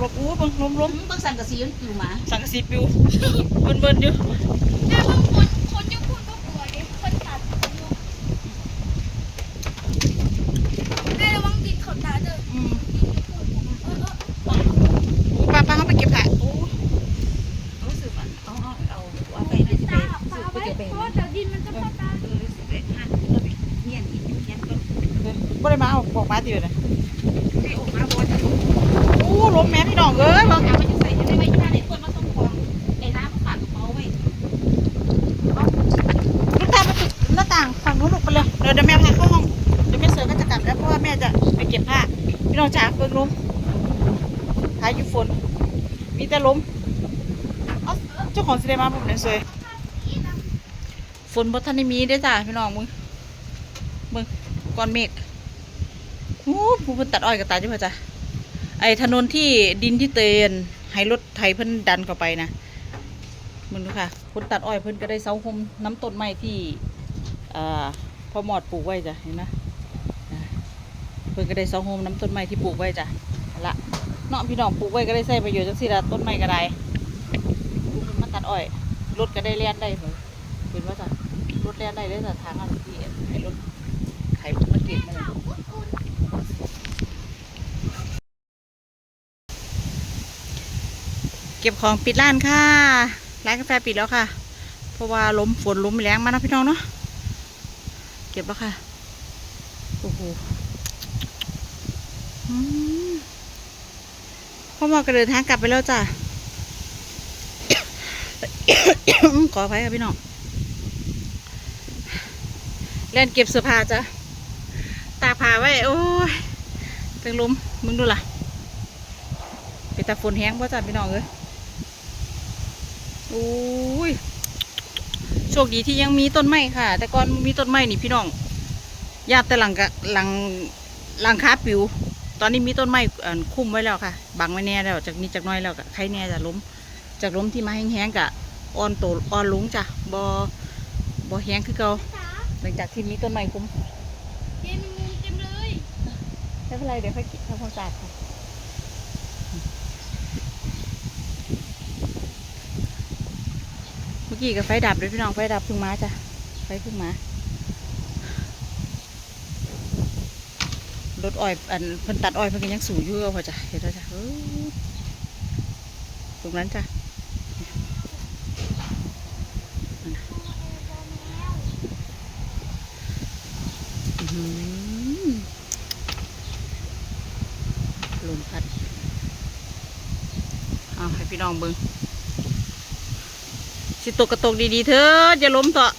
ลบอู้เบิ่งล้มล้มเบิ่งสังกะสีมันอยู่หมาสังกะสีปิวเบิ่นเบิ่นอยู่แต่บางคนคนจะพูดก็กลัวดิคนตัดผมอยู่แม่ระวังดินเขาตาเด้ออืมเออเอออู้ป้าป้าเขาไปเก็บผักโอ้รู้สึกว่าเอาเอาเอาเอาไปไปตาไปปาซื้อไว้ไปเก็บไปเพราะว่าแต่ดินมันจะเข้าตาเออรู้สึกเลยฮะเราไปเฮียนอีกเฮียนก็บ่ได้มาเอาบอกมาติอยู่นะ ไปออกมาบ่จะ อู้ ล้มแม่พี่น้องเอ้ยเบิ่งเอาไปจะใส่จะได้ไว้ที่หน้าไหนคนมาส่งของไอ้น้ำฝากกระเป๋าไว้ลูกตามาติดหน้าต่างฝั่งนู้นลูกไปเลยเดี๋ยวเดี๋ยวแม่พาเข้าห้องเดี๋ยวแม่เสือก็จะกลับแล้วเพราะว่าแม่จะไปเก็บผ้าพี่น้องจ๋าเบิ่งล้มพายยุฝน มีแต่ล้มเจ้าของสิได้มาผมเนี่ยสวยฝนบ่ทันได้มีเด้จ้าพี่น้องมึงเบิ่งก้อนเมฆอู้ผู้เพิ่นตัดอ้อยกับตาจ้ะพ่อจ้ะ ไอ้ถนนที่ดินที่เตนให้รถไถเพิ่นดันเข้าไปนะมึงดูค่ะคนตัดอ้อยเพิ่นก็ได้เสาคมน้ำต้นไม้ที่อ่าพ่อหมอดปลูกไว้จ้ะเห็นไหมเพิ่นก็ได้เสาโฮมน้ำต้นไม้ที่ปลูกไว้จ้ะละเนาะพี่น้องปลูกไว้ก็ได้ใช้ประโยชน์จังซี่ละต้นไม้ก็ได้มาตัดอ้อยรถก็ได้เลี้ยนได้เลยเห็นว่าจ้ะรถเลี้ยนได้ได้แต่ทางอะไรที่ไอ้รถไถมันเก็บมาเลย ก็บของปิดร้านค่ะร้านกาแฟปิดแล้วค่ะ เพราะว่าล้มฝนล้มแรงมานะพี่น้องเนาะเก็บแล้วค่ะโอ้โหพ่อหมอก็เดินทางกลับไปแล้วจ้ะขออภัยค่ะพี่น้องเล่นเก็บเสื้อผ้าจ้ะตาผ้าไว้โอ้ยตึงลมมึงดูล่ะเป็นตาฝนแห้งป่ะจ้ะพี่น้องเอ้ย อ้ยโชคดีที่ยังมีต้นไม้ค่ะ แต่ก่อนมีต้นไม้นี่พี่น้องญาติแต่หลังกะหลังหลังคาปิว ตอนนี้มีต้นไม้อันคุ้มไว้แล้วค่ะ บังไว้แน่แล้วจากนี้จากน้อยแล้วกะใครแน่จะล้ม จากล้มที่มาแห้งๆกะอ่อนโตอ่อนลุงจ้ะบอบอแห้งคือเก่าตาหลังจากที่มีต้นไม้คุ้มเย็นมุมเต็มเลยไม่เป็นไรเดี๋ยวค่อยทำความสะอาดค่ะเมื่ อกี้กับไฟดับเลยพี่น้องไฟดับพึ่งมาจ้ะไฟพึ่งมารถอ้อยอันเพิ่นตัดอ้อยเพิ่นก็ยังสูงอยู่เอาพอจ้ะเห็นแล้วจ้ะตรงนั้นจ้ะหือลมพัดเอาให้พี่น้องเบิ่ง สิตกกระตกดีๆเถอะอย่าล้มเถอะ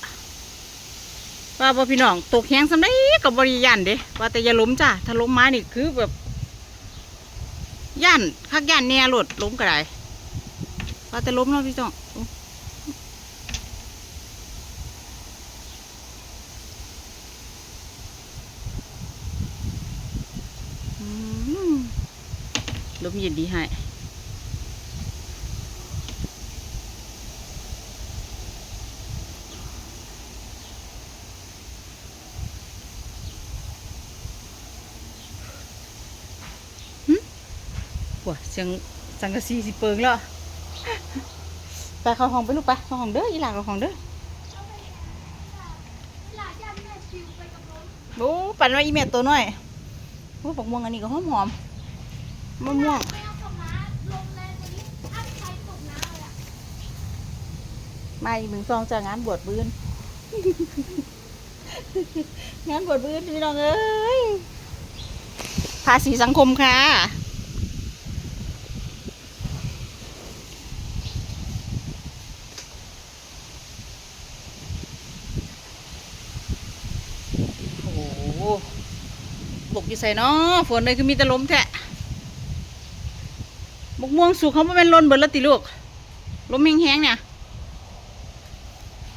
ว่าบ่พี่น้องตกแห้งสำได้กับบริยานเด้ว่าแต่อย่าล้มจ้ะถ้าล้มไมานี่คือแบบย่านคักย่านแน่รถล้มก็ได้ว่าแต่ล้มเนาะพี่น้องโอ้มลมเย็นดีให้ หัวเสียงสังกะสีสิเปิงแล้วไปเข้าห้องไปลูกไปเข้าห้องเด้ออีหลาเข้าห้องเด้อโอ้ปั่นว่าอีเม็ดตัวน้อยโอ้ผักม่วงอันนี้ก็หอมหอมมะม่วงมาของม้าลงแรงกว่านี้อัพใครตกน้ำเลยอะมาอีกหนึ่งซองจากงานบวชบืนงานบวชบืนพี่น้องเอ้ยภาษีสังคมค่ะ โอ้โห บกอยู่ใส่เนาะฝนเลยคือมีแต่ลมแทะบกม่วงสุกเขาไม่เป็นลนเบิดแล้วติลูกลมแห้งๆเนี่ย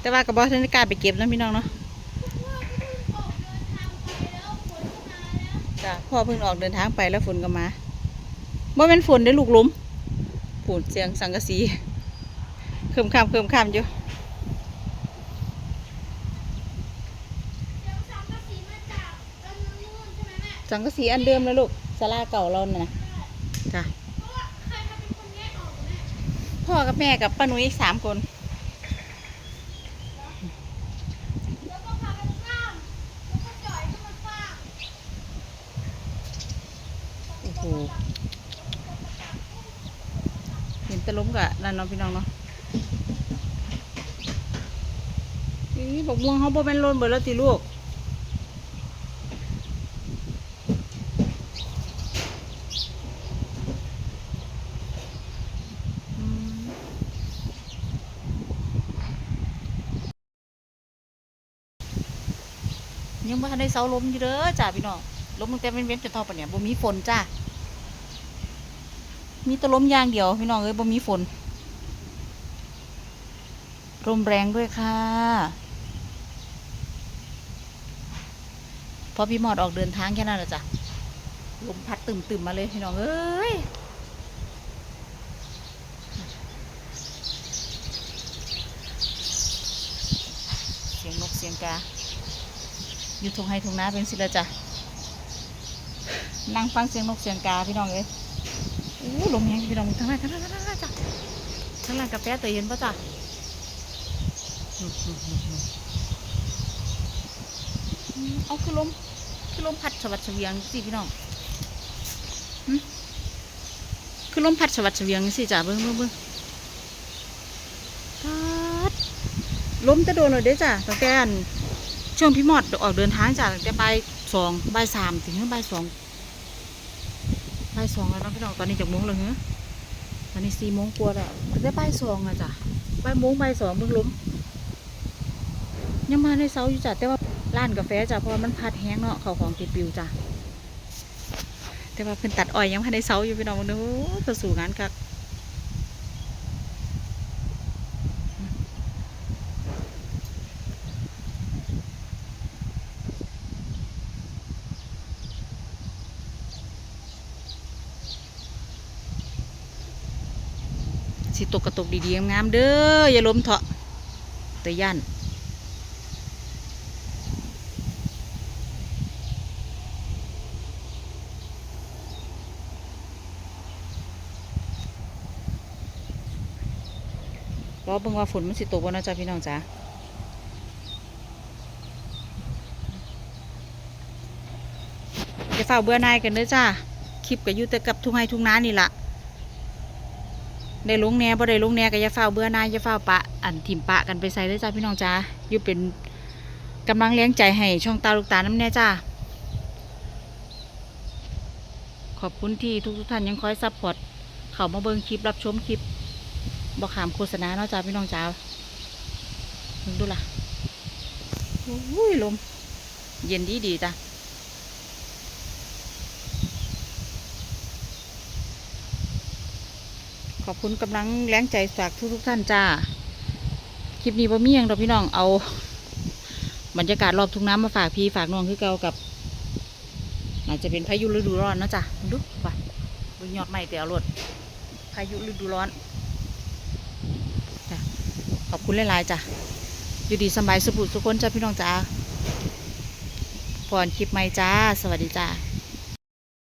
แต่ว่ากับบอสนาฬิกาไปเก็บนะพี่น้องเนาะจ้ะพ่อเพิ่งออกเดินทางไปแล้วฝนก็มาบ่เป็นฝนได้ลูกลุมฝนเสียงสังกะสีเคิมข้ามเคิมข้ามอยู่ เดี๋ยวสามกระสีมาจากอันนู้นใช่ไหมแม่ สังกะสีอันเดิมเลยลูกศาลาเก่าเราน่ะนะจ้ะเพราะว่าใครกับแม่กับป้าหนุ่ยอีกสามคนแล้วก็พากันข้ามแล้วก็จ่อยขึ้นมาฟาดโอ้โหเห็นแตะล้มกะนั่นเนาะพี่น้องเนาะนี่บอกม่วงเขาบ่เป็นโลนเบิดแล้วติลูก บ่ทันได้เสาลมอยู่เด้อจ้าพี่น้องลมตั้งแต่เว้นๆจนเท่าปานเนี่ยบ่มีฝนจ้ามีแตะลมยางเดียวพี่น้องเอ้ยบ่มีฝนลมแรงด้วยค่ะพอพี่หมอดออกเดินทางแค่นั้นแหละจ้ะลมพัดตึมๆมาเลยพี่น้องเอ้ยเสียงนกเสียงกา อยู่ทงให้ทงนาเป็นสิละจ้ะนั่งฟังเสียงนกเสียงกาพี่น้องเอ้ยโอ้ลมแห้งพี่น้องทั้งนั้นทั้งนั้นทั้งนั้นจ้ะทั้งนั้นกาแฟเตยเย็นปะจ้ะอืมเอาคือลมคือลมพัดสวัสดิ์เฉวียงสิพี่น้องคือลมพัดสวัสดิ์เฉวียงสิจ้ะเบิ้งเบิ้งเบิ้งพัดลมจะโดนเลยเด้อจ้ะตั้งแต่อัน ช่วงพี่หมอดออกเดินทางจ้ะตั้งแต่บ่ายสองบ่ายสามถึงบ่ายสองบ่ายสองแล้วนะพี่น้องตอนนี้จากโมงแล้วเหรอตอนนี้สี่โมงกว่าแล้วตั้งแต่บ่ายสองอะจ้ะบ่ายโมงบ่ายสองเพิ่งล้มยังมาในเสาอยู่จ้ะแต่ว่าร้านกาแฟจ้ะเพราะว่ามันพัดแห้งเนาะเขาของติดปิวจ้ะแต่ว่าเพิ่นตัดอ้อยยังพันในเสาอยู่พี่น้องมึงดูตัวสู่งานคัก สิตกกระตกดีๆงามๆเด้ออย่าล้มเถาะตยย่านรอเบิ่งว่าฝนมันสิตกบ่นะจ้ะพี่น้องจ้าจะฝ้าเบื่อหนายกันเด้อจ้า คลิปก็อยู่แต่กับทุ่งไห้ทุ่งนานี่ล่ะ ได้ลุงแน่บ่ได้ลุงแน่ก็อย่าเฝ้าเบื่อหนายอย่าเฝ้าปะ อันถิ่มปะกันไปใส่เลยจ้าพี่น้องจ้าอยู่เป็นกำลังเลี้ยงใจให้ช่องตาลูกตาน้ำแน่จ้าขอบคุณที่ทุกทุกท่านยังคอยซัพพอร์ตเขามาเบิ่งคลิปรับชมคลิปบอกขามโฆษณาเนาะจ้าพี่น้องจ้าดูล่ะโอ้ยลม เย็นดีดีจ้า ขอบคุณกำลังแรงใจจากทุกทุกท่านจ้า คลิปนี้บ่มีหยังดอกพี่น้องเอา บรรยากาศรอบทุ่งน้ำมาฝากพี่ฝากน้องคือเก่ากับอาจจะเป็นพายุฤดูร้อนนะจ้ะดูว่าบนยอดไม้แต่เอารถพายุฤดูร้อนจ้ะขอบคุณหลายๆจ้ะอยู่ดีสบายสุขสุขคนจ้าพี่น้องจ้าพรคลิปใหม่จ้า สวัสดีจ้า